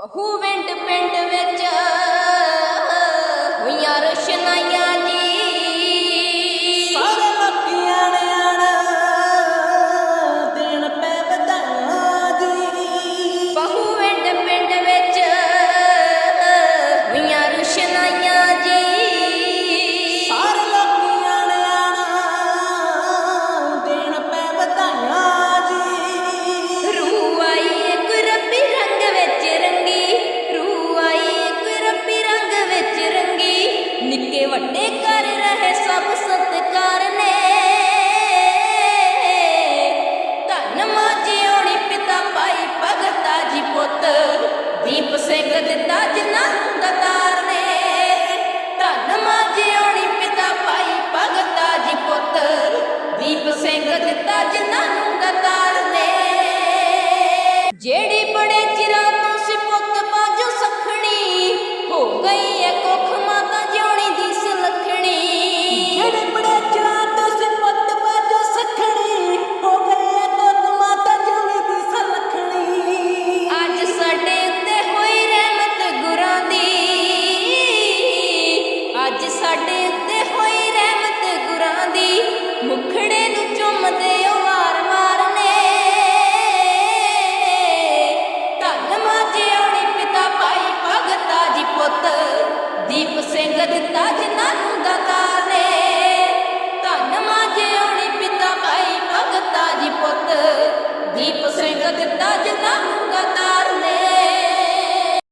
Who went to Pentavich? got it. ਅੱਜ ਸਾਡੇ ਉੱਤੇ ਹੋਈ ਰਹਿਮਤ ਗੁਰਾਂ ਦੀ, ਮੁਖੜੇ ਨੂੰ ਚੁੰਮਦੇ ਓ ਵਾਰ-ਵਾਰ ਧੰਨ ਮਾਜੇ ਆਣੀ ਪਿਤਾ ਭਾਈ ਭਗਤਾ ਜੀ ਪੁੱਤ, ਦੀਪ ਸਿੰਘ ਦਿੱਤਾ ਜੀ